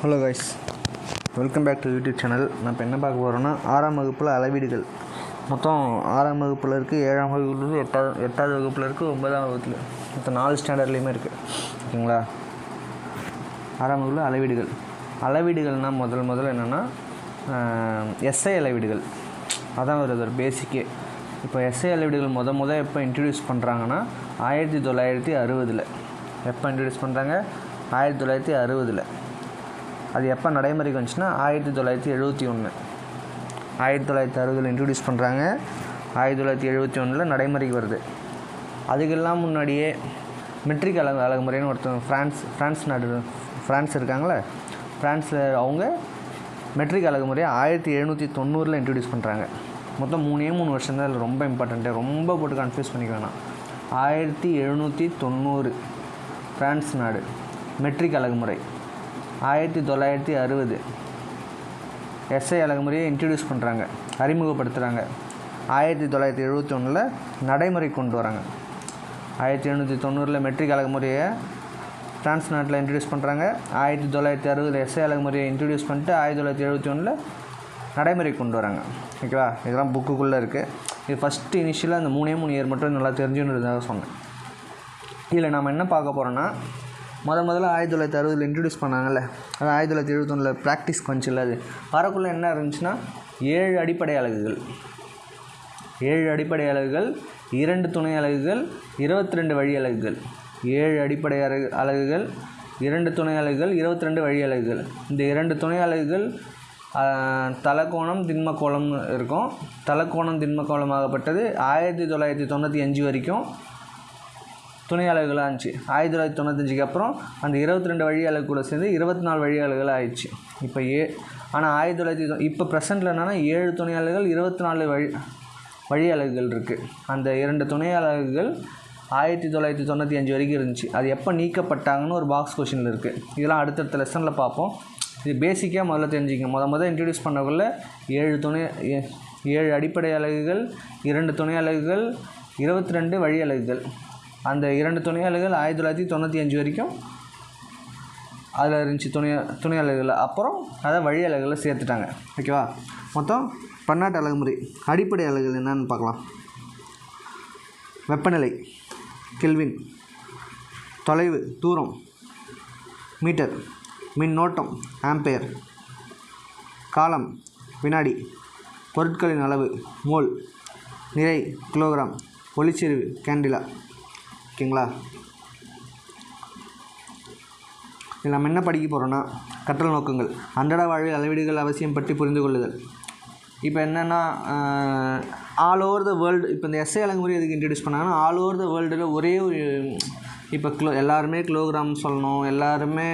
Hello guys welcome back to YouTube channel நான் இப்போ என்ன பார்க்க போகிறேன்னா ஆறாம் வகுப்பில் அளவீடுகள். மொத்தம் ஆறாம் வகுப்பில் இருக்குது ஏழாம் வகுப்புலேருந்து எட்டாவது எட்டாவது வகுப்பில் இருக்குது ஒன்பதாம் வகுப்பில். மொத்தம் நாலு ஸ்டாண்டர்ட்லேயுமே இருக்குது ஓகேங்களா? ஆறாம் வகுப்பில் அளவீடுகள். அளவீடுகள்னால் முதல் முதல்ல என்னென்னா எஸ்ஐ அளவீடுகள். அதான் வருது ஒரு பேசிக்கே இப்போ எஸ்ஐ அளவீடுகள் முத முத எப்போ இன்ட்ரடியூஸ் பண்ணுறாங்கன்னா ஆயிரத்தி தொள்ளாயிரத்தி அறுபதில். எப்போ இன்ட்ரடியூஸ் பண்ணுறாங்க ஆயிரத்தி தொள்ளாயிரத்தி அறுபதில். அது எப்போ நடைமுறைக்கு வந்துச்சுன்னா ஆயிரத்தி தொள்ளாயிரத்தி எழுபத்தி ஒன்று ஆயிரத்தி தொள்ளாயிரத்தி அறுபதில் இன்ட்ரடியூஸ் பண்ணுறாங்க ஆயிரத்தி தொள்ளாயிரத்தி எழுபத்தி ஒன்றில் நடைமுறைக்கு வருது. அதுக்கெல்லாம் முன்னாடியே மெட்ரிக் அழகு அழகுமுறைன்னு ஒருத்தவங்க ஃப்ரான்ஸ் ஃப்ரான்ஸ் நாடு ஃப்ரான்ஸ் இருக்காங்களே ஃப்ரான்ஸில் அவங்க மெட்ரிக் அழகுமுறையை ஆயிரத்தி எழுநூற்றி தொண்ணூறில் இன்ட்ரடியூஸ் பண்ணுறாங்க மொத்தம் மூணே மூணு வருஷம் தான் ரொம்ப இம்பார்ட்டண்ட்டு ரொம்ப போட்டு கன்ஃபியூஸ் பண்ணிக்க வேணாம். ஆயிரத்தி எழுநூற்றி தொண்ணூறு. ஃப்ரான்ஸ் நாடு. மெட்ரிக் அழகுமுறை. ஆயிரத்தி தொள்ளாயிரத்தி அறுபது. எஸ்ஐ அழகுமுறையை இன்ட்ரடியூஸ் பண்ணுறாங்க அறிமுகப்படுத்துகிறாங்க ஆயிரத்தி தொள்ளாயிரத்தி எழுபத்தி ஒன்றில் நடைமுறை கொண்டு வராங்க. ஆயிரத்தி எழுநூற்றி தொண்ணூறில் மெட்ரிக் அழகுமுறையை ஃப்ரான்ஸ் நாட்டில் இன்ட்ரடியூஸ் பண்ணுறாங்க ஆயிரத்தி தொள்ளாயிரத்தி அறுபதில் எஸ்ஐ அழகுமுறையை இன்ட்ரடியூஸ் பண்ணிட்டு ஆயிரத்தி தொள்ளாயிரத்தி எழுபத்தி ஒன்றில் நடைமுறை கொண்டு வராங்க. ஓகேவா? இதெல்லாம் புக்குக்குள்ளே இருக்குது இது ஃபஸ்ட்டு இனிஷியலாக அந்த மூணே மூணு இயர் மட்டும் நல்லா தெரிஞ்சுன்றதாக சொன்னேன். இதில் நம்ம என்ன பார்க்க போகிறோன்னா முத முதல்ல ஆயிரத்தி தொள்ளாயிரத்தி அறுபதில் இன்ட்ரடியூஸ் பண்ணாங்கல்ல. அது ஆயிரத்தி தொள்ளாயிரத்தி எழுபத்தொன்னில் ப்ராக்டிஸ் வந்துச்சுல்ல அது. வரக்குள்ளே என்ன இருந்துச்சுன்னா ஏழு அடிப்படை அலகுகள். ஏழு அடிப்படை அலகுகள் இரண்டு துணை அலகுகள் இருபத்தி ரெண்டு வழி அலகுகள். ஏழு அடிப்படை அலகு அலகுகள் இரண்டு துணை அலகுகள் இருபத்தி ரெண்டு வழி அலகுகள். இந்த இரண்டு துணை அலகுகள் ஆஹ், தலக்கோணம் திண்மக்கோணம் இருக்கும். தலக்கோணம் திண்மக்கோணமாகப்பட்டது ஆயிரத்தி தொள்ளாயிரத்தி தொண்ணூற்றி அஞ்சு வரைக்கும். துணை அலகுகளாக இருந்துச்சு. ஆயிரத்தி தொள்ளாயிரத்தி தொண்ணூத்தஞ்சுக்கு அப்புறம் அந்த இருபத்தி ரெண்டு வழி அலகு கூட சேர்ந்து இருபத்தி நாலு வழி அலகுகள் ஆயிடுச்சு. இப்போ ஏ ஆனால் ஆயிரத்தி தொள்ளாயிரத்தி இப்போ ப்ரெசென்ட்டில் என்னென்னா ஏழு துணை அலகுகள் இருபத்தி நாலு வழி வழி அலகுகள் இருக்குது அந்த இரண்டு துணை அலகுகள் ஆயிரத்தி தொள்ளாயிரத்தி தொண்ணூற்றி அஞ்சு வரைக்கும் இருந்துச்சு. அது எப்போ நீக்கப்பட்டாங்கன்னு ஒரு பாக்ஸ் கொஷினில் இருக்குது இதெல்லாம் அடுத்தடுத்த லெசனில் பார்ப்போம். இது பேசிக்காக முதல்ல தெரிஞ்சுக்கங்க முத முத இன்ட்ரடியூஸ் பண்ணக்குள்ள ஏழு துணை ஏ- ஏழு அடிப்படை அலகுகள் இரண்டு துணை அலகுகள் இருபத்தி ரெண்டு வழி அலகுகள் அந்த இரண்டு துணையாளர்கள் ஆயிரத்தி தொள்ளாயிரத்தி தொண்ணூற்றி அஞ்சு வரைக்கும் அதில் இருந்துச்சு துணை துணை அப்புறம் அதை வழி அலகுகளை சேர்த்துட்டாங்க ஓகேவா மொத்தம் பன்னாட்டு அலகுமுறை அடிப்படை அலகுகள் என்னன்னு பார்க்கலாம். வெப்பநிலை கெல்வின். தொலைவு தூரம். மீட்டர் மின்னோட்டம் ஆம்பையர் காலம் வினாடி. பொருட்களின் அளவு மோல். நிறை கிலோகிராம். ஒளிச்செறிவு கேண்டிலா. ஓகேங்களா? இதில் நம்ம என்ன படிக்க போகிறோன்னா கற்றல் நோக்கங்கள். அன்றாட வாழ்வில் அளவீடுகள் அவசியம் பற்றி புரிந்து கொள்ளுதல். இப்போ என்னென்னா ஆல் ஓவர் த வேர்ல்டு இப்போ இந்த எஸ்ஐ அலங்குமுறை எதுக்கு இன்ட்ரடியூஸ் பண்ணாங்கன்னா ஆல் ஓவர் த வேர்ல்டில் ஒரே ஒரு இப்போ கிலோ எல்லாருமே கிலோகிராம் சொல்லணும் எல்லாருமே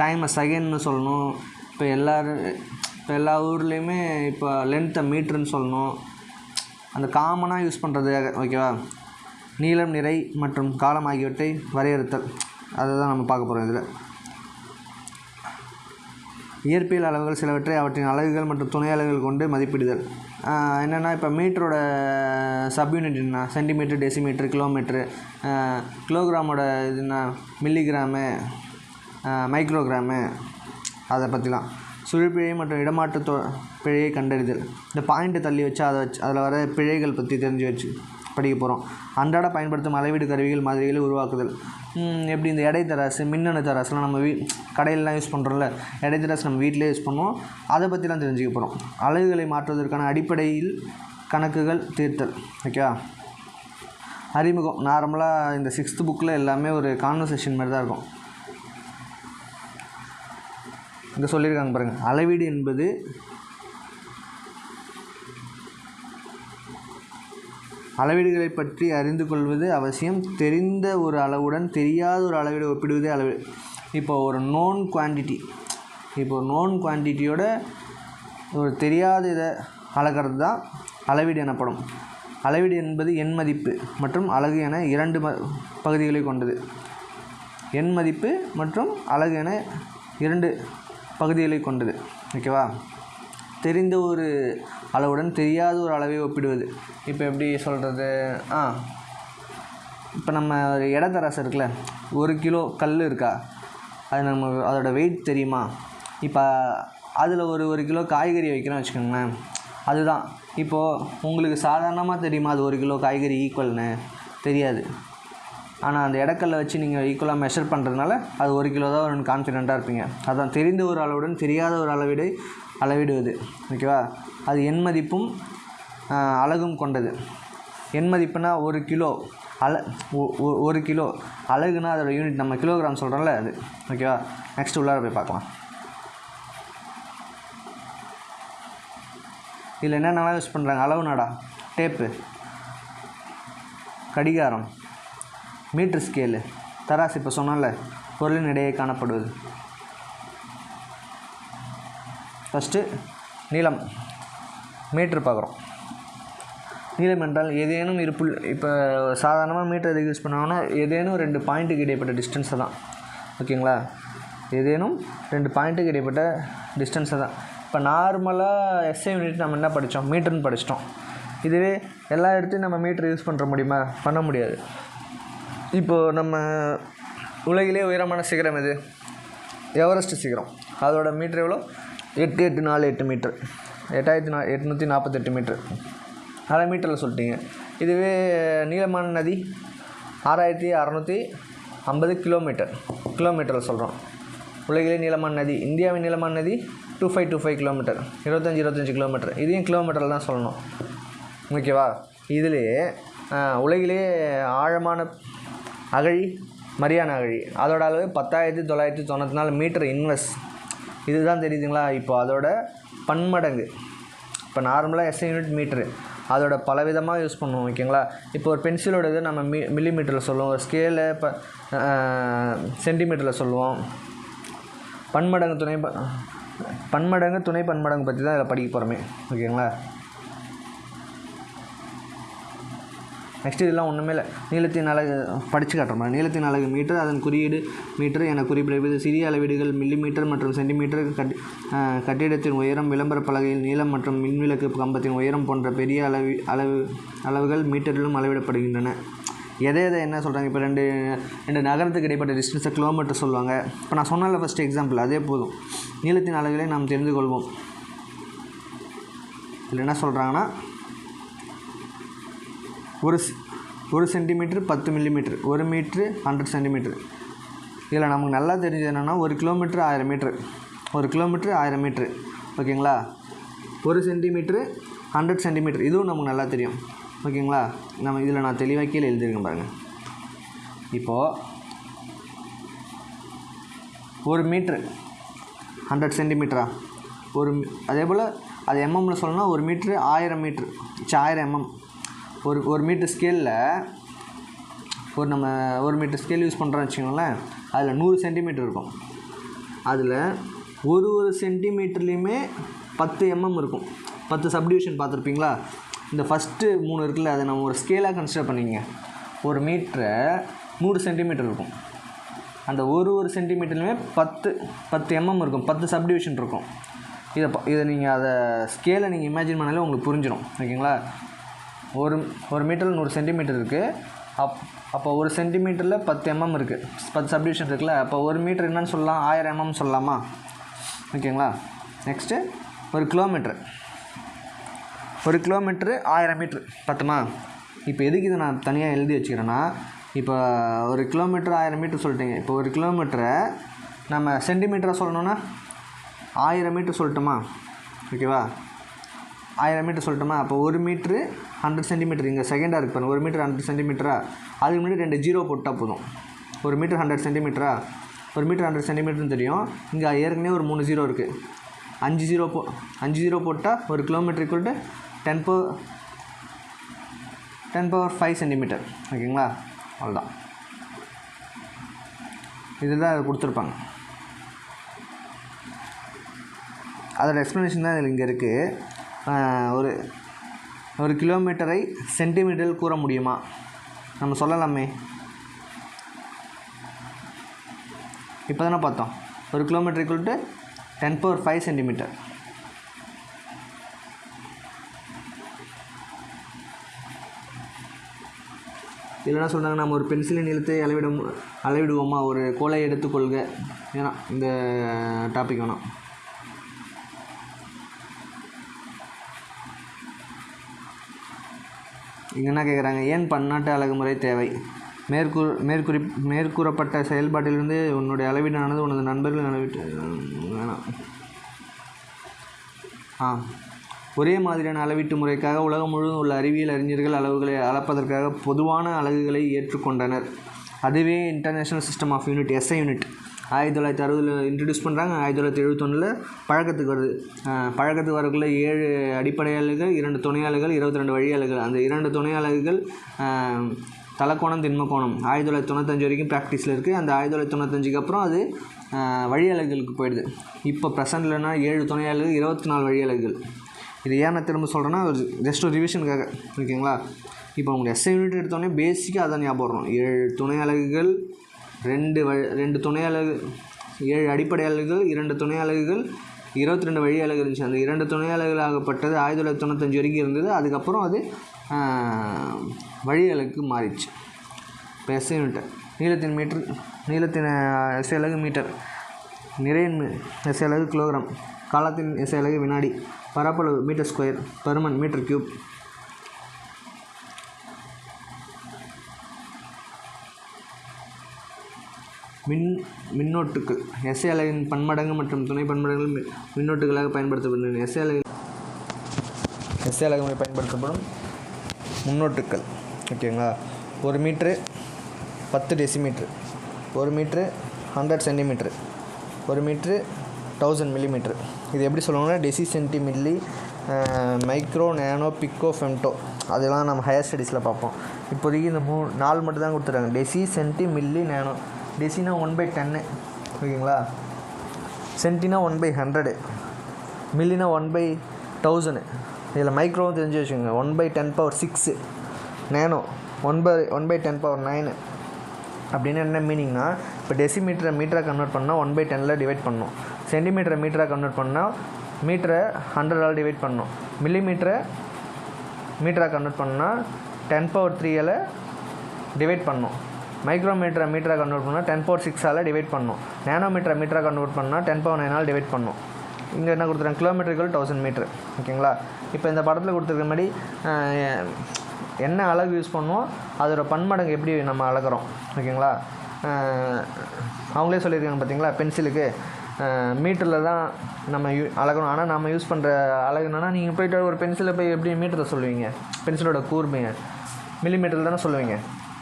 டைமை செகண்ட்னு சொல்லணும் இப்போ எல்லோரும் இப்போ எல்லா ஊர்லேயுமே இப்போ லென்த்தை மீட்ருன்னு சொல்லணும் அந்த காமனாக யூஸ் பண்ணுறது ஓகேவா நீளம் நிறை மற்றும் காலம் ஆகியவற்றை வரையறுத்தல். அதை தான் நம்ம பார்க்க போகிறோம் இதில். இயற்பியல் அளவுகள் சிலவற்றை அவற்றின் அலகுகள் மற்றும் துணை அளவுகள் கொண்டு மதிப்பிடுதல். என்னென்னா இப்போ மீட்டரோட சப்யூனிட் என்ன? சென்டிமீட்டர் டெசிமீட்டர் கிலோமீட்ரு கிலோகிராமோட இதுனா மில்லிகிராமு மைக்ரோகிராமு அதை பற்றிலாம் சுழிப்பிழை மற்றும் இடமாற்று பிழையை கண்டறிதல். இந்த பாயிண்ட்டை தள்ளி வச்சு அதை வச்சு அதில் வர பிழைகள் பற்றி தெரிஞ்சு வச்சு படிக்க போகிறோம் அன்றாட பயன்படுத்தும் அளவீடு கருவிகள் மாதிரிகளை உருவாக்குதல். எப்படி இந்த எடை தராசு மின்னணு தராசுலாம் நம்ம வீ கடையிலலாம் யூஸ் பண்ணுறோம்ல எடை தராசு நம்ம வீட்டிலே யூஸ் பண்ணுவோம். அதை பற்றிலாம் தெரிஞ்சுக்க போகிறோம் அளவுகளை மாற்றுவதற்கான அடிப்படையில் கணக்குகள் தீர்த்தல் ஓகேவா அறிமுகம். நார்மலாக இந்த சிக்ஸ்த்து புக்கில் எல்லாமே ஒரு கான்வர்சேஷன் மாதிரி தான் இருக்கும். இங்கே சொல்லியிருக்காங்க பாருங்கள் அளவீடு என்பது அளவீடுகளை பற்றி அறிந்து கொள்வது அவசியம். தெரிந்த ஒரு அளவுடன் தெரியாத ஒரு அளவீடு ஒப்பிடுவதே அளவு. இப்போ ஒரு நோன் குவான்டிட்டி இப்போ நோன் குவான்டிட்டியோட ஒரு தெரியாத இதை அளக்கிறது தான் அளவீடு எனப்படும். அளவீடு என்பது எண் மதிப்பு மற்றும் அழகு என இரண்டு ம பகுதிகளை கொண்டது. எண் மதிப்பு மற்றும் அலகு என இரண்டு பகுதிகளை கொண்டது ஓகேவா? தெரிந்த ஒரு அளவுடன் தெரியாத ஒரு அளவை ஒப்பிடுவது. இப்போ எப்படி சொல்கிறது ஆ இப்போ நம்ம ஒரு எடை தராசு இருக்குல்ல ஒரு கிலோ கல் இருக்கா? அது நம்ம அதோட வெயிட் தெரியுமா? இப்போ அதில் ஒரு ஒரு கிலோ காய்கறி வைக்கிறோம் வச்சுக்கோங்களேன் அதுதான். இப்போது உங்களுக்கு சாதாரணமாக தெரியுமா? அது ஒரு கிலோ காய்கறி ஈக்குவல்னு தெரியாது. ஆனால் அந்த இடக்கல்ல வச்சு நீங்கள் ஈக்குவலாக மெஷர் பண்ணுறதுனால அது ஒரு கிலோ தான் வரும்னு கான்ஃபிடெண்ட்டாக இருப்பீங்க. அதான் தெரிந்த ஒரு அளவுடன் தெரியாத ஒரு அளவீடு அளவிடுவது. ஓகேவா அது எண் மதிப்பும் அழகும் கொண்டது. எண் மதிப்புனா ஒரு கிலோ அல ஒ- ஒரு கிலோ அழகுனா அதோட யூனிட் நம்ம கிலோகிராம் சொல்கிறோம்ல அது. ஓகேவா நெக்ஸ்ட் உள்ளார போய் பார்க்கலாம். இதில் என்னென்னலாம் யூஸ் பண்ணுறாங்க அளவு நாடா டேப்பு கடிகாரம். மீட்ரு ஸ்கேலு தராசு இப்போ சொன்னோம்ல பொருளின் இடையே காணப்படுவது. ஃபஸ்ட்டு நீளம். மீட்ரு பார்க்குறோம். நீளம் என்றால் ஏதேனும் இருப்புள் இப்போ சாதாரணமாக மீட்டர் எதுக்கு யூஸ் பண்ணுவாங்கன்னா ஏதேனும் ரெண்டு பாயிண்ட்டுக்கு இடைப்பட்ட டிஸ்டன்ஸை தான் ஓகேங்களா ஏதேனும் ரெண்டு பாயிண்ட்டுக்கு இடைப்பட்ட டிஸ்டன்ஸை தான் இப்போ நார்மலாக எஸ்ஐ யூனிட் நம்ம என்ன படித்தோம் மீட்டர்னு படிச்சிட்டோம். இதுவே எல்லா இடத்தையும் நம்ம மீட்டர் யூஸ் பண்ணுற முடியுமா? பண்ண முடியாது. இப்போது நம்ம உலகிலே உயரமான சிகரம் எது? எவரெஸ்ட் சிகரம். அதோட மீட்டர் எவ்வளோ? எட்டு எட்டு நாலு எட்டு மீட்ரு எட்டாயிரத்தி நா எட்நூற்றி நாற்பத்தெட்டு மீட்ரு அரை மீட்டரில் சொல்லிட்டீங்க. இதுவே நீளமான நதி ஆறாயிரத்தி அறநூற்றி ஐம்பது கிலோமீட்டர் கிலோமீட்டரில் சொல்கிறோம் உலகிலே நீளமான நதி இந்தியாவின் நீளமான நதி two five two five kilometre இருபத்தஞ்சி இருபத்தஞ்சி கிலோமீட்டர் இதையும் கிலோமீட்டரில் தான் சொல்லணும். ஓகேவா இதுலேயே உலகிலே ஆழமான அகழி மரியானா அகழி. அதோட அளவு பத்தாயிரத்தி தொள்ளாயிரத்தி தொண்ணூற்றி நாலு மீட்டர் இன்வெஸ்ட் இதுதான் தெரியுதுங்களா? இப்போ அதோட பன்மடங்கு. இப்போ நார்மலாக எஸ்ஐ யூனிட் மீட்ரு அதோட பலவிதமாக யூஸ் பண்ணுவோம் ஓகேங்களா இப்போ ஒரு பென்சிலோட இது நம்ம மி மில்லி மீட்டரில் சொல்லுவோம். ஒரு ஸ்கேலு இப்போ சென்டிமீட்டரில் சொல்லுவோம். பன்மடங்கு துணை ப- பன்மடங்கு துணை பன்மடங்கு பற்றி தான் இதில் படிக்க போகிறோமே ஓகேங்களா நெக்ஸ்ட் இதெல்லாம் ஒன்றுமே இல்லை. நீளத்தின் அழகு படித்து காட்டுற மாதிரி. நீளத்தின் அழகு மீட்டர் அதன் குறியீடு மீட்டர் என குறிப்பிடப்படுது சிறிய அளவீடுகள் மில்லி மீட்டர் மற்றும் சென்டிமீட்டர் கட் கட்டிடத்தின் உயரம் விளம்பர பலகையில் நீளம் மற்றும் மின்விளக்கு கம்பத்தின் உயரம் போன்ற பெரிய அளவு அளவு அளவுகள் மீட்டரிலும் அளவிடப்படுகின்றன. எதை எதை என்ன சொல்கிறாங்க இப்போ ரெண்டு ரெண்டு நகரத்துக்கு இடைப்பட்ட டிஸ்டன்ஸை கிலோமீட்டர் சொல்லுவாங்க. இப்போ நான் சொன்னல ஃபஸ்ட் எக்ஸாம்பிள் அதே போதும். நீளத்தின் அளவுகளை நாம் தெரிந்து கொள்வோம். இதில் என்ன சொல்கிறாங்கன்னா ஒரு ஒரு சென்டிமீட்ரு பத்து மில்லிமீட்ரு ஒரு மீட்ரு ஹண்ட்ரட் சென்டிமீட்ரு இதில் நமக்கு நல்லா தெரிஞ்சது என்னென்னா ஒரு கிலோமீட்ரு ஆயிரம் மீட்ரு ஒரு கிலோமீட்ரு ஆயிரம் மீட்ரு ஓகேங்களா? ஒரு சென்டிமீட்ரு ஹண்ட்ரட் சென்டிமீட்ரு இதுவும் நமக்கு நல்லா தெரியும். ஓகேங்களா? நம்ம இதில் நான் தெளிவாக கீழே எழுதியிருக்கேன் பாருங்கள் இப்போது ஒரு மீட்ரு ஹண்ட்ரட் சென்டிமீட்டரா ஒரு அதே போல் அது எம்எம்மில் சொல்லணும்னா ஒரு மீட்ரு ஆயிரம் மீட்ரு சாயிரம் ஆயிரம் எம்எம் ஒரு ஒரு மீட்டர் ஸ்கேலில் ஒரு நம்ம ஒரு மீட்டர் ஸ்கேல் யூஸ் பண்ணுறோன்னு வச்சுக்கோங்களேன் அதில் நூறு சென்டிமீட்டர் இருக்கும். அதில் ஒரு ஒரு சென்டிமீட்டர்லேயுமே பத்து எம்எம் இருக்கும். பத்து சப்டிவிஷன் பார்த்துருப்பீங்களா? இந்த ஃபஸ்ட்டு மூணு இருக்குல்ல அதை நம்ம ஒரு ஸ்கேலாக கன்சிடர் பண்ணிக்கங்க. ஒரு மீட்டரை நூறு சென்டிமீட்டர் இருக்கும். அந்த ஒரு ஒரு சென்டிமீட்டர்லையுமே பத்து பத்து எம்எம் இருக்கும். பத்து சப்டிவிஷன் இருக்கும். இதை இதை நீங்கள் அதை ஸ்கேலை நீங்கள் இமேஜின் பண்ணாலே உங்களுக்கு புரிஞ்சிடும் ஓகேங்களா? ஒரு ஒரு மீட்டரில் நூறு சென்டிமீட்டர் இருக்குது அப் அப்போ ஒரு சென்டிமீட்டரில் பத்து எம்எம் இருக்குது பத்து சப்டிவிஷன் இருக்குல்ல அப்போ ஒரு மீட்டர் என்னன்னு சொல்லலாம் ஆயிரம் எம்எம் சொல்லலாமா? ஓகேங்களா நெக்ஸ்ட்டு ஒரு கிலோமீட்ரு ஒரு கிலோமீட்ரு ஆயிரம் மீட்ரு பத்துமா? இப்போ எதுக்கு இதை நான் தனியாக எழுதி வச்சுக்கிறேன்னா இப்போ ஒரு கிலோமீட்டர் ஆயிரம் மீட்ரு சொல்லிட்டீங்க. இப்போ ஒரு கிலோமீட்டரை நம்ம சென்டிமீட்டராக சொல்லணுன்னா ஆயிரம் மீட்ரு சொல்லட்டுமா? ஓகேவா ஆயிரம் மீட்டர் சொல்லிட்டோமா? அப்போ ஒரு மீட்ரு ஹண்ட்ரட் சென்டிமீட்டர் இங்கே செகண்டாக இருக்கு பாருங்கள் ஒரு மீட்டர் ஹண்ட்ரட் சென்டிமீட்டரா அதுக்கு முன்னாடி ரெண்டு ஜீரோ போட்டால் போதும். ஒரு மீட்டர் ஹண்ட்ரட் சென்டிமீட்டரா ஒரு மீட்டர் ஹண்ட்ரட் சென்டிமீட்டர்னு தெரியும். இங்கே ஏற்கனவே ஒரு மூணு ஜீரோ இருக்குது அஞ்சு ஜீரோ போ அஞ்சு ஜீரோ போட்டால் ஒரு கிலோமீட்டருக்கு equal ten power ten power five centimetre ஓகேங்களா? அவ்வளோதான் இதுதான் கொடுத்துருப்பாங்க. அதோட எக்ஸ்ப்ளனேஷன் தான் இதில் இங்கே இருக்குது ஒரு ஒரு கிலோமீட்டரை சென்டிமீட்டரில் கூற முடியுமா? நம்ம சொல்லலாமே. இப்போ தானே பார்த்தோம். ஒரு kilometre equal to ten power five centimetre இதில் என்ன சொல்கிறாங்க நம்ம ஒரு பென்சிலின் நீளத்தை அளவிடும் அளவிடுவோமா? ஒரு கோலை எடுத்துக்கொள்க. ஏன்னா இந்த டாபிக் வேணாம். என்ன கேட்குறாங்க ஏன் பன்னாட்டு அழகுமுறை தேவை? மேற்கூ மேற்குறி மேற்கூறப்பட்ட செயல்பாட்டிலிருந்து உன்னுடைய அளவீடானது உனது நண்பர்கள் அளவீட்டு வேணாம். ஆ. ஒரே மாதிரியான அளவீட்டு முறைக்காக உலகம் முழுவதும் உள்ள அறிவியல் அறிஞர்கள் அளவுகளை அளப்பதற்காக பொதுவான அலகுகளை ஏற்றுக்கொண்டனர். அதுவே international system of unit SI unit ஆயிரத்தி தொள்ளாயிரத்தி அறுபதில் இன்ட்ரடியூஸ் பண்ணுறாங்க ஆயிரத்தி தொள்ளாயிரத்தி எழுபத்தொன்னில் பழக்கத்துக்கு வருது. பழக்கத்துக்கு வரக்குள்ள ஏழு அடிப்படை இரண்டு துணை அலகுகள் இருபத்தி ரெண்டு வழி அலகுகள் அந்த இரண்டு துணை அலகுகள் ஆஹ் திண்மக்கோணம். ஆயிரத்தி தொள்ளாயிரத்தி தொண்ணூத்தஞ்சு வரைக்கும் ப்ராக்டிஸில் இருக்குது அந்த ஆயிரத்தி தொள்ளாயிரத்தி தொண்ணூத்தஞ்சுக்கு அப்புறம் அது ஆஹ் வழி போயிடுது. இப்போ ப்ரெசண்ட்லனா ஏழு துணை அலகு இருபத்தி நாலு வழி இது ஏன் நான் திரும்ப சொல்கிறேன்னா ஒரு ஜஸ்ட் ஒரு ரிவிஷனுக்காக ஓகேங்களா? இப்போ உங்கள் எஸ்ஐ யூனிட் எடுத்தோடனே பேசிக்காக அதான் ஞாபகம் வரணும். ஏழு துணை அலகுகள் ரெண்டு வ ரெண்டு துணை அலகு ஏழு அடிப்படை அலகுகள் இரண்டு துணை அலகுகள் இருபத்தி ரெண்டு வழி அலகு இருந்துச்சு. அந்த இரண்டு துணை அலகுகளாகப்பட்டது ஆயிரத்தி தொள்ளாயிரத்தி தொண்ணூத்தஞ்சு வரைக்கும் இருந்தது. அதுக்கப்புறம் அது வழி அலகுக்கு மாறிடுச்சு. இப்போ எஸ்ஐ யூனிட் நீளத்தின் மீட்டர் நீளத்தின் எஸ்ஐ அலகு மீட்டர் நிறையின் எஸ்ஐ அலகு கிலோகிராம் காலத்தின் எஸ்ஐ அலகு வினாடி பரப்பளவு மீட்டர் ஸ்கொயர் பருமன் மீட்டர் கியூப் மின் மின்னோட்டுகள் எஸ்ஐ அலையின் பன்மடங்கு மற்றும் துணை பன்மடங்குகள் மின்னோட்டுகளாக பயன்படுத்தப்படுகின்றன. எஸ்ஐ அலை எஸ்ஐ அலகுமுறை பயன்படுத்தப்படும் முன்னோட்டுக்கள் ஓகேங்களா? ஒரு மீட்ரு பத்து டெசிமீட்ரு ஒரு மீட்ரு ஹண்ட்ரட் சென்டிமீட்ரு ஒரு மீட்ரு தௌசண்ட் மில்லிமீட்ரு. இது எப்படி சொல்லுவாங்கன்னா deci centi milli micro nano pico femto. அதெல்லாம் நம்ம ஹையர் ஸ்டடீஸில் பார்ப்போம். இப்போதைக்கு இந்த மூ நாலு மட்டும் தான் கொடுத்துருக்காங்க. Deci centi milli nano. டெசினா one by டென்னு ஓகேங்களா சென்டினா ஒன் பை ஹண்ட்ரடு மில்லினா ஒன் பை தௌசண்ட் இதில் மைக்ரோவும் தெரிஞ்சு வச்சுக்கோங்க. One by ten power six nano one by one by ten power nine அப்படின்னு என்ன மீனிங்னா இப்போ டெசிமீட்டரை மீட்டராக கன்வெர்ட் பண்ணால் ஒன் பை டெனில் டிவைட் பண்ணணும் சென்டிமீட்டரை மீட்டராக கன்வெர்ட் பண்ணால் மீட்டரை ஹண்ட்ரடால் டிவைட் பண்ணணும் மில்லிமீட்டரை மீட்டராக கன்வெர்ட் பண்ணால் டென் பவர் த்ரீயில் டிவைட் பண்ணணும் மைக்ரோமீட்டரை மீட்டராக கன்வெர்ட் பண்ணால் டென் பவர் சிக்ஸால் டிவைட் பண்ணணும் நேனோமீட்டரை மீட்டராக கன்வெர்ட் பண்ணால் டென் பவர் நைனால் டிவைட் பண்ணணும் இங்கே என்ன கொடுத்துருக்காங்க? கிலோமீட்டருக்கு தௌசண்ட் மீட்ரு ஓகேங்களா? இப்போ இந்த படத்தில் கொடுத்துருக்க மாதிரி என்ன அழகு யூஸ் பண்ணுவோம் அதோட பன்மடங்கு எப்படி நம்ம அளக்குறோம் ஓகேங்களா? அவங்களே சொல்லியிருக்காங்க பார்த்தீங்களா பென்சிலுக்கு மீட்டரில் தான் நம்ம யூ அழகணும் ஆனால் நம்ம யூஸ் பண்ணுற அழகு என்னன்னா நீங்கள் போயிட்டு ஒரு பென்சிலை போய் எப்படி மீட்டரில் சொல்லுவீங்க? பென்சிலோட கூர்மையை. மில்லிமீட்டரில் தானே சொல்லுவீங்க?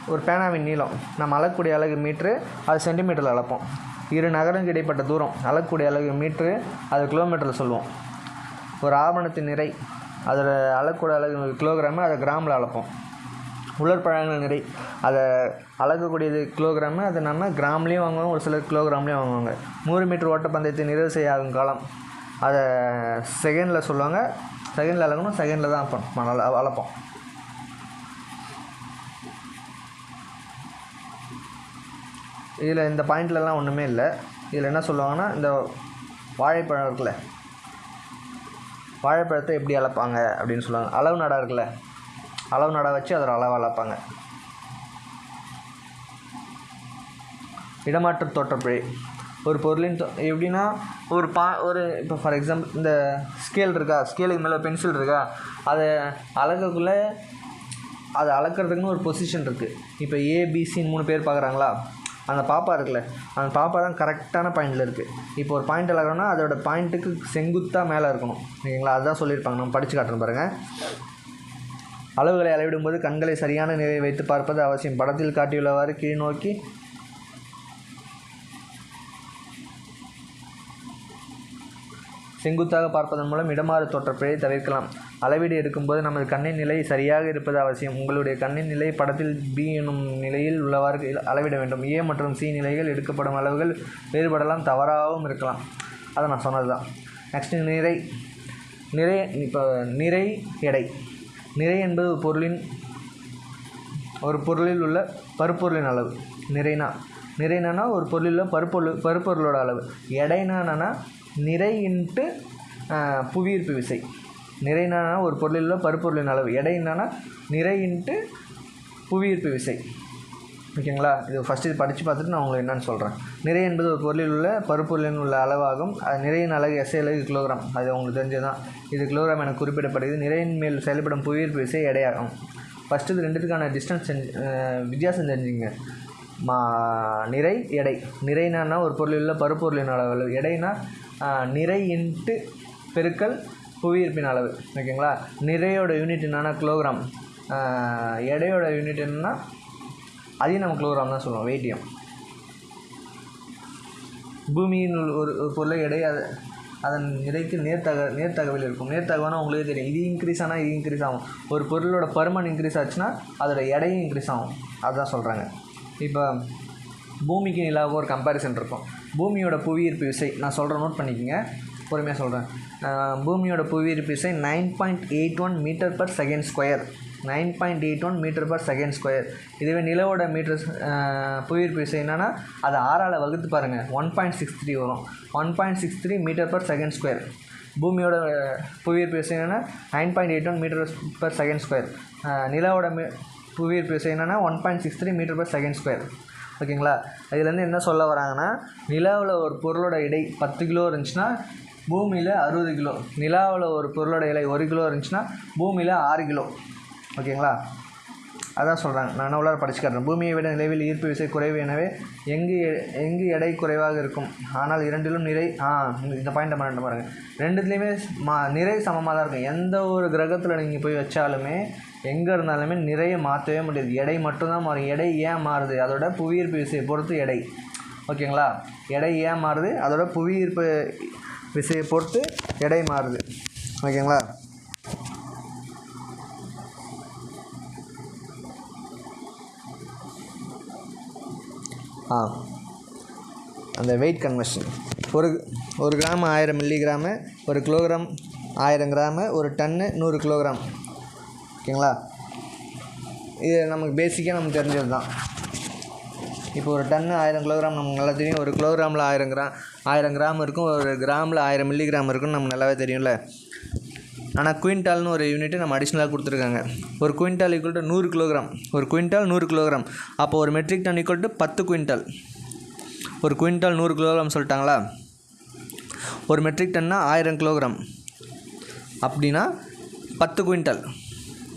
ஒரு பேனாவின் நீளம். நம்ம அளக்கக்கூடிய அலகு மீட்ரு அது சென்டிமீட்டரில் அளப்போம். இரு நகரங்களுக்கு இடைப்பட்ட தூரம். அளக்கக்கூடிய அலகு மீட்ரு அது கிலோமீட்டரில் சொல்லுவோம் ஒரு ஆவணத்தின் நிறை. அதில் அளக்கூடிய அலகு கிலோகிராமு அதை கிராமில் அளப்போம். உலர்பழங்கள் நிறை. அதை அளக்கக்கூடியது கிலோகிராமு அதை நம்ம கிராம்லேயும் வாங்குவாங்க ஒரு சிலர் கிலோகிராம்லேயும் வாங்குவாங்க. நூறு மீட்டர் ஓட்டப்பந்தயத்தை நிறைவு செய்ய ஆகும் காலம். அதை செகண்டில் சொல்லுவாங்க. செகண்டில் அளக்கணும் செகண்டில் தான் அப்ப- அளப்போம். இதில் இந்த பாயிண்ட்லலாம் ஒன்றுமே இல்லை. இதில் என்ன சொல்லுவாங்கன்னா இந்த வாழைப்பழம் இருக்குல்ல வாழைப்பழத்தை எப்படி அளப்பாங்க அப்படின்னு சொல்லுவாங்க. அளவு நடை இருக்குல்ல அளவு நடா வச்சு அதோட அளவு அளப்பாங்க. இடமாற்று தோற்றப்பிழை. ஒரு பொருளின் தோ- எப்படின்னா ஒரு பா ஒரு இப்போ ஃபார் எக்ஸாம்பிள் இந்த ஸ்கேல் இருக்கா? ஸ்கேலுக்கு மேலே பென்சில் இருக்கா? அதை அளக்கக்குள்ளே அதை அளக்கிறதுக்குன்னு ஒரு பொசிஷன் இருக்குது இப்போ ஏபிசின்னு மூணு பேர் பார்க்குறாங்களா? அந்த பாப்பா இருக்குல்ல அந்த பாப்பா தான் கரெக்டான பாயிண்டில் இருக்குது இப்போ ஒரு பாயிண்ட் அளக்கணும்னா அதோட பாயிண்ட்டுக்கு செங்குத்தாக மேலே இருக்கணும். ஓகேங்களா அதுதான் சொல்லியிருப்பாங்க. நம்ம படித்து காட்டுறோம் பாருங்கள் அளவுகளை அளவிடும்போது கண்களை சரியான நிலையை வைத்து பார்ப்பது அவசியம். படத்தில் காட்டியுள்ளவாறு கீழ் செங்குத்தாக பார்ப்பதன் மூலம் இடமாறு தோற்றப்பிழையை தவிர்க்கலாம். அளவீடு எடுக்கும்போது நமது கண்ணின் நிலை சரியாக இருப்பது அவசியம். உங்களுடைய கண்ணின் நிலை படத்தில் பி எனும் நிலையில் உள்ளவாறு அளவிட வேண்டும். ஏ மற்றும் சி நிலைகள் எடுக்கப்படும் அளவுகள் வேறுபடலாம் தவறாகவும் இருக்கலாம். அதை நான் சொன்னது தான் நெக்ஸ்ட் நிறை நிறை இப்போ நிறை எடை. நிறை என்பது ஒரு பொருளின் ஒரு பொருளில் உள்ள பருப்பொருளின் அளவு. நிறைனா நிறைனா ஒரு பொருளில் உள்ள பருப்பொருள் பருப்பொருளோட அளவு. எடைனா என்னன்னா நிறை இன்ட்டு புவியீர்ப்பு விசை. நிறைனா ஒரு பொருளில் உள்ள பருப்பொருளின் அளவு. எடை என்னன்னா நிறை இன்ட்டு புவியீர்ப்பு விசை. ஓகேங்களா? இது ஃபஸ்ட்டு இது படித்து பார்த்துட்டு நான் உங்களுக்கு என்னென்னு சொல்கிறேன் நிறை என்பது ஒரு பொருளில் உள்ள பருப்பொருளின் உள்ள அளவாகும். அது நிறையின் அழகு எஸ்ஐ அலகு கிலோகிராம். அது உங்களுக்கு தெரிஞ்சது தான் இது கிலோகிராம் என குறிப்பிடப்படுகிறது. நிறையின் மேல் செயல்படும் புவியீர்ப்பு விசை எடையாகும். ஃபஸ்ட்டு இது ரெண்டுத்துக்கான டிஸ்டன்ஸ் செஞ்சு வித்தியாசம் தெரிஞ்சுங்க மா நிறை எடை. நிறைனா ஒரு பொருளில் உள்ள பருப்பொருளின் அளவு. எடைனா நிறை இன்ட்டு பெருக்கல் புவியீர்ப்பின் அளவு. ஓகேங்களா? நிறையோட யூனிட் என்னன்னா கிலோகிராம் எடையோட யூனிட் என்னென்னா அதையும் நம்ம கிலோகிராம் தான் சொல்லுவோம் வெயிட்டியம் பூமியின் ஒரு ஒரு பொருளை எடை அது அதன் நிறைக்கு நேர்த்தக நேர்த்தகவில் இருக்கும். நேர்த்தகவனா உங்களுக்கே தெரியும். இது இன்க்ரீஸ் ஆனால் இது இன்க்ரீஸ் ஆகும். ஒரு பொருளோட பருமன் இன்க்ரீஸ் ஆச்சுன்னா அதோட எடையும் இன்க்ரீஸ் ஆகும். அதுதான் சொல்கிறாங்க இப்போ பூமிக்கு நிலாவுக்கும் ஒரு கம்பேரிசன் இருக்கும். பூமியோட புவியீர்ப்பு விசை நான் சொல்கிறேன் நோட் பண்ணிக்கோங்க. பொறுமையாக சொல்கிறேன் பூமியோட புவியீர்ப்பு விசை nine point eight one metre per second square nine point eight one metre per second square இதுவே நிலவோட மீட்டர் புவியீர்ப்பு விசை என்னென்னா அதை ஆறால் வகுத்து பாருங்கள் ஒன் பாயிண்ட் சிக்ஸ் த்ரீ வரும். One point six three meter per second square பூமியோட புவியீர்ப்பு விசை என்னென்னா nine point eight one meter per second square நிலவோட மீ புவியீர்ப்பு விசை என்னென்னா one point six three meter per second square ஓகேங்களா? இதுலேருந்து என்ன சொல்ல வராங்கன்னா நிலாவில் ஒரு பொருளோட இடை பத்து கிலோ இருந்துச்சுன்னா பூமியில் அறுபது கிலோ. நிலாவில் ஒரு பொருளோட இலை ஒரு கிலோ இருந்துச்சுன்னா பூமியில் ஆறு கிலோ. ஓகேங்களா? அதான் சொல்கிறாங்க நான் உள்ளார படிச்சு காட்டுறேன். பூமியை விட நிலவில் ஈர்ப்பு விசை குறைவு எனவே எங்கு எ- எங்கு எடை குறைவாக இருக்கும்? ஆனால் இரண்டிலும் நிறை ஆ இந்த பாயிண்ட் பண்ணிட்டு பாருங்கள் ரெண்டுத்துலேயுமே மா நிறை சமமாக தான் இருக்கும். எந்த ஒரு கிரகத்தில் நீங்கள் போய் வச்சாலுமே எங்கே இருந்தாலுமே நிறைய மாற்றவே முடியாது. எடை மட்டும்தான் மாறும். எடை ஏன் மாறுது? அதோட புவியீர்ப்பு விசையை பொறுத்து எடை. ஓகேங்களா? எடை ஏன் மாறுது? அதோட புவியீர்ப்பு விசையை பொறுத்து எடை மாறுது. ஓகேங்களா? ஆ. அந்த வெயிட் கன்வர்ஷன் ஒரு ஒரு கிராம் ஆயிரம் மில்லிகிராமு ஒரு கிலோகிராம் ஆயிரம் கிராமு ஒரு டன்னு நூறு கிலோகிராம் ஓகேங்களா? இது நமக்கு பேசிக்காக நமக்கு தெரிஞ்சது தான் இப்போ ஒரு டன்னு ஆயிரம் கிலோகிராம் நமக்கு நல்லா தெரியும். ஒரு கிலோகிராமில் ஆயிரம் கிராம் ஆயிரம் கிராம் இருக்கும். ஒரு கிராமில் ஆயிரம் மில்லிகிராம் இருக்கும்னு நமக்கு நல்லாவே தெரியும்ல. ஆனால் குவிண்டால்னு ஒரு யூனிட்டு நம்ம அடிஷ்னலாக கொடுத்துருக்காங்க. ஒரு குவிண்டால் ஈக்குவல் டு நூறு கிலோகிராம் ஒரு குவிண்டால் நூறு கிலோகிராம் அப்போ ஒரு மெட்ரிக் டன் ஈக்குவல் டு பத்து குவிண்டால் ஒரு குவிண்டால் நூறு கிலோகிராம் சொல்லிட்டாங்களா? ஒரு மெட்ரிக் டன்னா ஆயிரம் கிலோகிராம் அப்படின்னா பத்து குவிண்டால்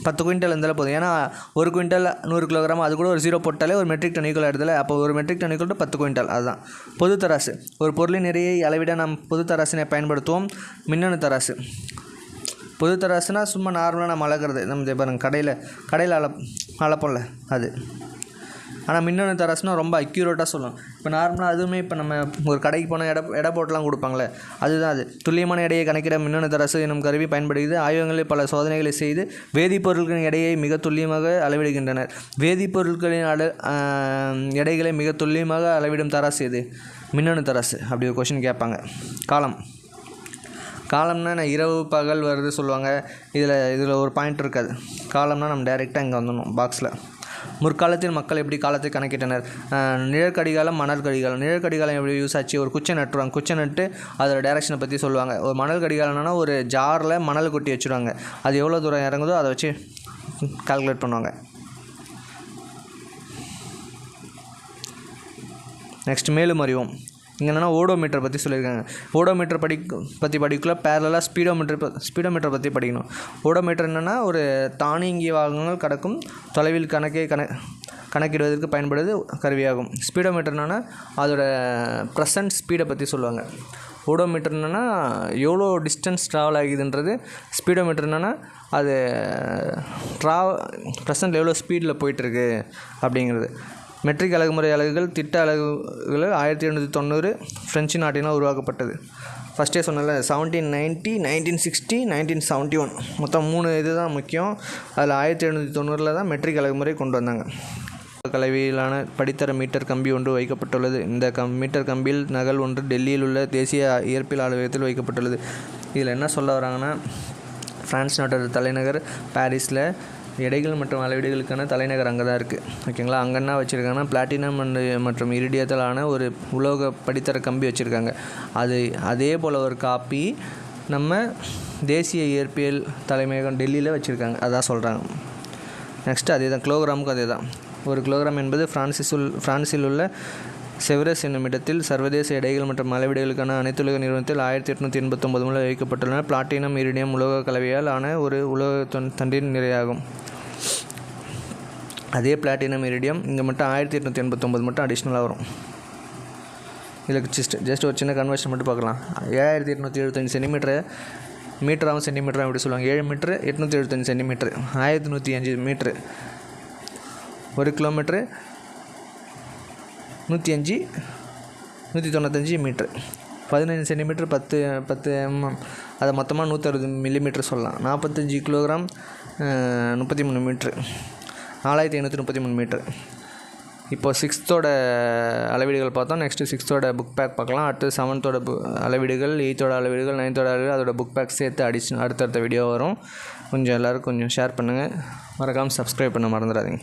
பத்து குவிண்டல் இருந்தாலும் போதும். ஏன்னா ஒரு குவிண்டல் நூறு கிலோகிராம் அது கூட ஒரு ஜீரோ போட்டாலே ஒரு மெட்ரிக் டன் ஈக்குவல் எடுத்துல அப்போ ஒரு மெட்ரிக் டன் ஈக்குவல் டு பத்து குவிண்டால் அதுதான். பொது தராசு. ஒரு பொருளின் நிறையை அளவிட நாம் பொது தராசினை பயன்படுத்துவோம். மின்னணு தராசு. புது தராசுனா சும்மா நார்மலாக நம்ம அளக்கிறது நம்ம பாருங்கள் கடையில் கடையில் அள அளப்போம்ல அது. ஆனால் மின்னணு தராசுனா ரொம்ப அக்யூரேட்டாக சொல்லும் இப்போ நார்மலாக அதுவுமே இப்போ நம்ம ஒரு கடைக்கு போனால் எடை எடை போட்டுலாம் கொடுப்பாங்களே அதுதான் அது. துல்லியமான எடையை கணக்கிட மின்னணு தராசு எனும் கருவி பயன்படுகிறது. ஆய்வகங்களில் பல சோதனைகளை செய்து வேதிப்பொருட்களின் எடையை மிக துல்லியமாக அளவிடுகின்றனர். வேதிப்பொருட்களின் அள எடைகளை மிக துல்லியமாக அளவிடும் தராசு எது? மின்னணு தராசு அப்படி ஒரு கொஷின் கேட்பாங்க. காலம். காலம்னா நான் இரவு பகல் வருது சொல்லுவாங்க. இதில் இதில் ஒரு பாயிண்ட் இருக்காது. காலம்னா நம்ம டைரெக்டாக இங்கே வந்துடணும் பாக்ஸில் முற்காலத்தில் மக்கள் எப்படி காலத்தை கணக்கிட்டனர்? நிழற்கடிகாலம் மணல் கடிகாலம் நிழற்கடிகாலம் எப்படி யூஸ் ஆச்சு? ஒரு குச்சை நட்டுருவாங்க. குச்சை நட்டு அதோட டேரக்ஷனை பற்றி சொல்லுவாங்க. ஒரு மணல் கடிகாலம்னா ஒரு ஜாரில் மணல் கொட்டி வச்சுருவாங்க. அது எவ்வளோ தூரம் இறங்குதோ அதை வச்சு கால்குலேட் பண்ணுவாங்க. நெக்ஸ்ட் மேலும் அறிவோம். இங்கே என்னென்னா ஓடோமீட்டர் பற்றி சொல்லியிருக்காங்க. ஓடோமீட்டர் படி பற்றி படிக்கல பேரலாக ஸ்பீடோமீட்டர் ஸ்பீடோமீட்டர் பற்றி படிக்கணும். ஓடோமீட்டர் என்னென்னா ஒரு தானியங்கி வாகனங்கள் கடக்கும் தொலைவில் கணக்கே கண கணக்கிடுவதற்கு பயன்படுது கருவியாகும். ஸ்பீடோமீட்டர்னா என்னென்னா அதோட ப்ரெசன்ட் ஸ்பீடை பற்றி சொல்லுவாங்க. ஓடோமீட்டர் என்னென்னா எவ்வளோ டிஸ்டன்ஸ் ட்ராவல் ஆகுதுன்றது ஸ்பீடோமீட்டர் என்னென்னா அது ட்ரா ப்ரெசன்ட் எவ்வளோ ஸ்பீடில் போயிட்டுருக்கு அப்படிங்கிறது. மெட்ரிக் அழகுமுறை அலகுகள் திட்ட அலகுகள் ஆயிரத்தி எழுநூற்றி தொண்ணூறு ஃப்ரெஞ்சு நாட்டினால் உருவாக்கப்பட்டது. ஃபஸ்ட்டே சொன்னல seventeen ninety nineteen sixty nineteen seventy one மொத்தம் மூணு இது தான் முக்கியம். அதில் ஆயிரத்தி எழுநூற்றி தொண்ணூறில் தான் மெட்ரிக் அழகுமுறை கொண்டு வந்தாங்க. கலவையிலான படித்தர மீட்டர் கம்பி ஒன்று வைக்கப்பட்டுள்ளது. இந்த கம் மீட்டர் கம்பியில் நகல் ஒன்று டெல்லியில் உள்ள தேசிய இயற்பியல் ஆலயத்தில் வைக்கப்பட்டுள்ளது. இதில் என்ன சொல்ல வராங்கன்னா ஃப்ரான்ஸ் நாட்டோட தலைநகர் பாரிஸில் எடைகள் மற்றும் அளவீடுகளுக்கான தலைநகர் அங்கே தான் இருக்குது ஓகேங்களா? அங்கே என்ன வச்சுருக்காங்கன்னா பிளாட்டினம் அண்ட் மற்றும் இரிடியத்தாலான ஒரு உலோக படித்தர கம்பி வச்சுருக்காங்க. அது அதே போல் ஒரு காப்பி நம்ம தேசிய இயற்பியல் தலைமையகம் டெல்லியில் வச்சுருக்காங்க. அதான் சொல்கிறாங்க நெக்ஸ்ட்டு அதே தான் கிலோகிராமுக்கும் அதே தான் ஒரு கிலோகிராம் என்பது ஃப்ரான்சிஸுல் பிரான்சில் உள்ள செவரஸ் என்னும் இடத்தில் சர்வதேச எடைகள் மற்றும் அளவீடுகளுக்கான அனைத்துலக நிறுவனத்தில் ஆயிரத்தி எட்நூற்றி எண்பத்தொம்பது முதல் வைக்கப்பட்டுள்ளன. பிளாட்டினம் இரிடியம் உலோக கலவையால் ஆன ஒரு உலோக தண்டின் நிறையாகும் அதே பிளாட்டினம் இரிடியம் இங்கே மட்டும் ஆயிரத்தி எட்நூற்றி எண்பத்தொம்பது மட்டும் அடிஷ்னலாக வரும். இதுக்கு ஜஸ்ட் ஜஸ்ட் ஒரு சின்ன கன்வர்ஷன் மட்டும் பார்க்கலாம். ஏழாயிரத்தி எட்நூற்றி எழுபத்தஞ்சு சென்டிமீட்டர் மீட்டராகவும் சென்டிமீட்டராகவும் எப்படி சொல்லுவாங்க? ஏழு மீட்ரு எட்நூற்றி எழுபத்தஞ்சு சென்டிமீட்ரு ஆயிரத்தி நூற்றி அஞ்சு மீட்ரு ஒரு கிலோமீட்ரு நூற்றி அஞ்சு நூற்றி தொண்ணூத்தஞ்சு மீட்ரு பதினஞ்சு சென்டிமீட்டர் பத்து பத்து எம்எம் அதை மொத்தமாக நூற்றறுபது மில்லிமீட்டர் சொல்லலாம். நாற்பத்தஞ்சு கிலோகிராம் முப்பத்தி மூணு மீட்ரு நாலாயிரத்தி ஐநூற்றி முப்பத்தி மூணு மீட்ரு இப்போ சிக்ஸ்த்தோட அளவீடுகள் பார்த்தோம். நெக்ஸ்ட்டு சிக்ஸ்த்தோட புக் பேக் பார்க்கலாம். அடுத்து செவன்த்தோட பு அளவீடுகள் எயித்தோட அளவீடுகள் நைன்த்தோட அளவீடுகள் அதோட புக் பேக் சேர்த்து அடிச்சு அடுத்தடுத்த வீடியோ வரும். கொஞ்சம் எல்லோரும் கொஞ்சம் ஷேர் பண்ணுங்கள் மறக்காமல் சப்ஸ்கிரைப் பண்ண மறந்துடாதீங்க.